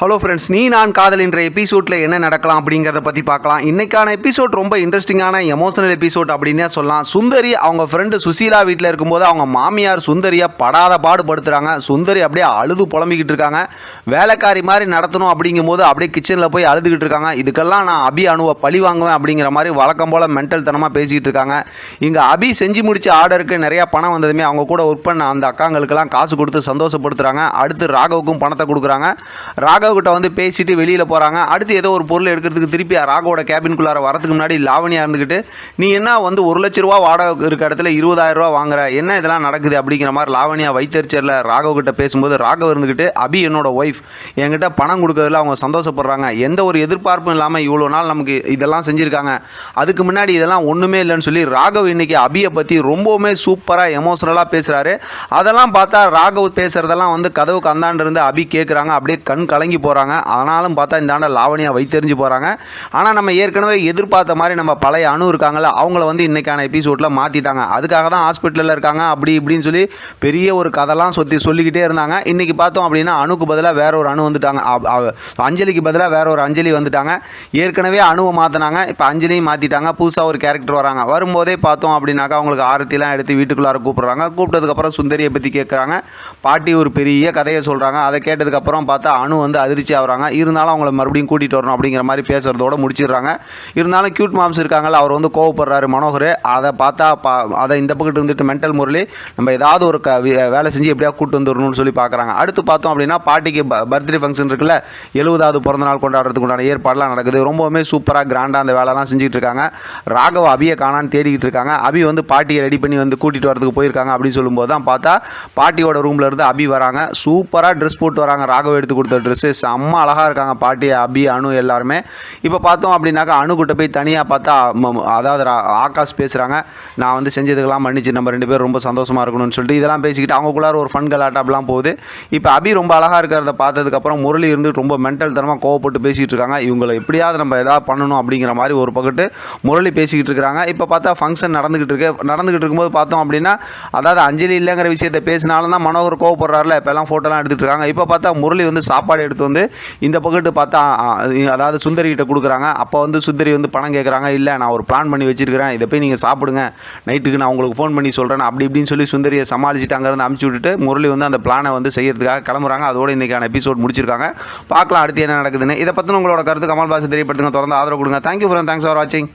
Hello friends நீ நான் காதல் என்ற எபிசோடில் என்ன நடக்கலாம் அப்படிங்கிறத பற்றி பார்க்கலாம். இன்றைக்கான எபிசோட் ரொம்ப இன்ட்ரெஸ்டிங்கான எமோஷனல் எபிசோட் அப்படின்னே சொல்லலாம். சுந்தரி அவங்க ஃப்ரெண்டு சுசீலா வீட்டில் இருக்கும்போது அவங்க மாமியார் சுந்தரியை படாத பாடுபடுத்துகிறாங்க சுந்தரி அப்படியே அழுது புலம்பிக்கிட்டு இருக்காங்க. வேலைக்காரி மாதிரி நடத்தணும் அப்படிங்கும்போது அப்படியே கிச்சனில் போய் அழுதுகிட்டு இருக்காங்க. இதுக்கெல்லாம் நான் அபி அணுவை பழி வாங்குவேன் அப்படிங்கிற மாதிரி வழக்கம் போல் மென்டல் தனமாக பேசிக்கிட்டு இருக்காங்க. இங்கே அபி செஞ்சு முடிச்ச ஆர்டருக்கு நிறையா பணம் வந்ததுமே அவங்க கூட ஒர்க் பண்ண அந்த அக்காங்களுக்கெல்லாம் காசு கொடுத்து சந்தோஷப்படுத்துகிறாங்க அடுத்து ராகவுக்கும் பணத்தை கொடுக்குறாங்க. ராகவ் கிட்ட வந்து பேசிட்டு வெளியில் போகிறாங்க அடுத்து ஏதோ ஒரு பொருள் எடுக்கிறதுக்கு திருப்பி ராகவோட கேபின்குள்ளார வரதுக்கு முன்னாடி லாவணியா இருந்துக்கிட்டு நீ என்ன வந்து ஒரு லட்ச ரூபா வாடகை இருக்க இடத்துல இருபதாயிரம் ரூபா வாங்குற? என்ன இதெல்லாம் நடக்குது? அப்படிங்கிற மாதிரி லாவணியா வைத்தறிச்சரில் ராகவ் கிட்ட பேசும்போது ராகவ் இருந்துக்கிட்டு அபி என்னோட ஒய்ஃப் என்கிட்ட பணம் கொடுக்கறதுல அவங்க சந்தோஷப்படுறாங்க. எந்த ஒரு எதிர்பார்ப்பும் இல்லாமல் இவ்வளோ நாள் நமக்கு இதெல்லாம் செஞ்சுருக்காங்க. அதுக்கு முன்னாடி இதெல்லாம் ஒன்றுமே இல்லைன்னு சொல்லி ராகவ் இன்னைக்கு அபியை பற்றி ரொம்பவுமே சூப்பராக எமோஷனலாக பேசுகிறாரு அதெல்லாம் பார்த்தா ராகவ் பேசுகிறதெல்லாம் வந்து கதவுக்கு அந்தாண்டு இருந்து அபி கேட்குறாங்க அப்படியே கண் கலங்கி போகிறாங்க ஆனாலும் பார்த்தா இந்த ஆண்டை லாவணியா வைத்தெறிஞ்சு போகிறாங்க ஆனால் நம்ம ஏற்கனவே எதிர்பார்த்த மாதிரி நம்ம பழைய அணு இருக்காங்கள அவங்கள வந்து இன்றைக்கான எபிசோடில் மாற்றிட்டாங்க அதுக்காக தான் ஹாஸ்பிட்டலில் இருக்காங்க அப்படி இப்படின்னு சொல்லி பெரிய ஒரு கதைலாம் சொத்தி சொல்லிக்கிட்டே இருந்தாங்க. இன்றைக்கி பார்த்தோம் அப்படின்னா அணுக்கு பதிலாக வேற ஒரு அணு வந்துட்டாங்க. அஞ்சலிக்கு பதிலாக வேற ஒரு அஞ்சலி வந்துட்டாங்க. ஏற்கனவே அணுவை மாற்றினாங்க இப்போ அஞ்சலியும் மாற்றிட்டாங்க புதுசாக ஒரு கேரக்டர் வராங்க. வரும்போதே பார்த்தோம் அப்படின்னாக்கா அவங்களுக்கு ஆரத்திலாம் எடுத்து வீட்டுக்குள்ளார கூப்பிட்றாங்க. கூப்பிட்டதுக்கப்புறம் சுந்தரியை பற்றி கேட்குறாங்க பாட்டி ஒரு பெரிய கதையை சொல்கிறாங்க அதை கேட்டதுக்கப்புறம் பார்த்தா அணு வந்து அதிர்ச்சி ஆகிறாங்க. இருந்தாலும் அவங்கள மறுபடியும் கூட்டிகிட்டு வரணும் அப்படிங்கிற மாதிரி பேசுகிறதோட முடிச்சிடுறாங்க. இருந்தாலும் கியூட் மாம்ஸ் இருக்காங்கல்ல அவர் வந்து கோவப்படுறாரு மனோகர். அதை பார்த்தா பா அதை இந்த பக்கத்து இருந்துட்டு மென்டல் முரளி நம்ம ஏதாவது ஒரு க வேலை செஞ்சு எப்படியா கூட்டு வந்துடணும்னு சொல்லி பார்க்குறாங்க. அடுத்து பார்த்தோம் அப்படின்னா பாட்டிக்கு பர்த்டே ஃபங்க்ஷன் இருக்குல்ல எழுபதாவது பிறந்த நாள் கொண்டாடுறதுக்கு உண்டான ஏற்பாடுலாம் நடக்குது. ரொம்பவுமே சூப்பராக கிராண்டாக அந்த வேலைலாம் செஞ்சுட்டு இருக்காங்க. ராகவ அபியை காணான்னு தேடிக்கிட்டு இருக்காங்க. அபி வந்து பாட்டியை ரெடி பண்ணி வந்து கூட்டிகிட்டு வரதுக்கு போயிருக்காங்க அப்படின்னு சொல்லும்போது தான் பார்த்தா பாட்டியோட ரூமில் இருந்து அபி வராங்க. சூப்பராக ட்ரெஸ் போட்டு வராங்க. ராகவ எடுத்து கொடுத்த ட்ரெஸ்ஸு செம்ம அழகாக இருக்காங்க பாட்டி அபி அனு எல்லாருமே. இப்போ பார்த்தோம் அப்படின்னாக்கா அணுகிட்ட போய் தனியாக பார்த்தா அதாவது ஆகாஷ் பேசுகிறாங்க நான் வந்து செஞ்சதுக்கெல்லாம் மன்னிச்சு நம்ம ரெண்டு பேரும் ரொம்ப சந்தோஷமாக இருக்கணும்னு சொல்லிட்டு இதெல்லாம் பேசிக்கிட்டு அவங்களுக்குள்ளார ஒரு ஃபன் கலாட்டாப்லாம் போகுது. இப்போ அபி ரொம்ப அழகாக இருக்கிறத பார்த்ததுக்கப்புறம் முரளி இருந்து ரொம்ப மென்டல் தரமாக கோவப்பட்டு பேசிகிட்டு இருக்காங்க. இவங்களை எப்படியாவது நம்ம எதாவது பண்ணணும் அப்படிங்கிற மாதிரி ஒரு பக்கத்து முரளி பேசிக்கிட்டு இருக்காங்க. இப்போ பார்த்தா ஃபங்க்ஷன் நடந்துக்கிட்டு இருக்கு. நடந்துக்கிட்டு இருக்கும்போது பார்த்தோம் அப்படின்னா அதாவது அஞ்சலி இல்லைங்கிற விஷயத்தை பேசினாலும் தான் மனோகர் கோவப்படுறாருல. இப்போல்லாம் ஃபோட்டோலாம் எடுத்துகிட்டு இருக்காங்க. இப்போ பார்த்தா முரளி வந்து சாப்பாடு எடுத்து வந்து இந்த பக்கத்து பார்த்தா அதாவது சுந்தரி கிட்ட கொடுக்குறாங்க. அப்போ வந்து சுந்தரி வந்து பணம் கேட்குறாங்க இல்லை நான் ஒரு பிளான் பண்ணி வச்சிருக்கிறேன். இதை போய் நீங்கள் சாப்பிடுங்க. நைட்டுக்கு நான் உங்களுக்கு ஃபோன் பண்ணி சொல்கிறேன் அப்படி இப்படின்னு சொல்லி சுந்தரியை சமாளிச்சுட்டு அங்கேருந்து அமுச்சு விட்டுட்டு முரளி வந்து அந்த பிளானை வந்து செய்யறதுக்காக கிளம்புறாங்க. அதோட இன்றைக்கான எபிசோட் முடிச்சிருக்காங்க. பார்க்கலாம் அடுத்து என்ன நடக்குதுன்னு. இதை பற்றின உங்களோட கருத்து கமல் பாசு தெரியப்படுத்துங்க. தொடர்ந்து ஆதரவு கொடுங்க. தேங்க்யூ ஃபார் தேங்க்ஸ் ஃபார் வாட்சிங்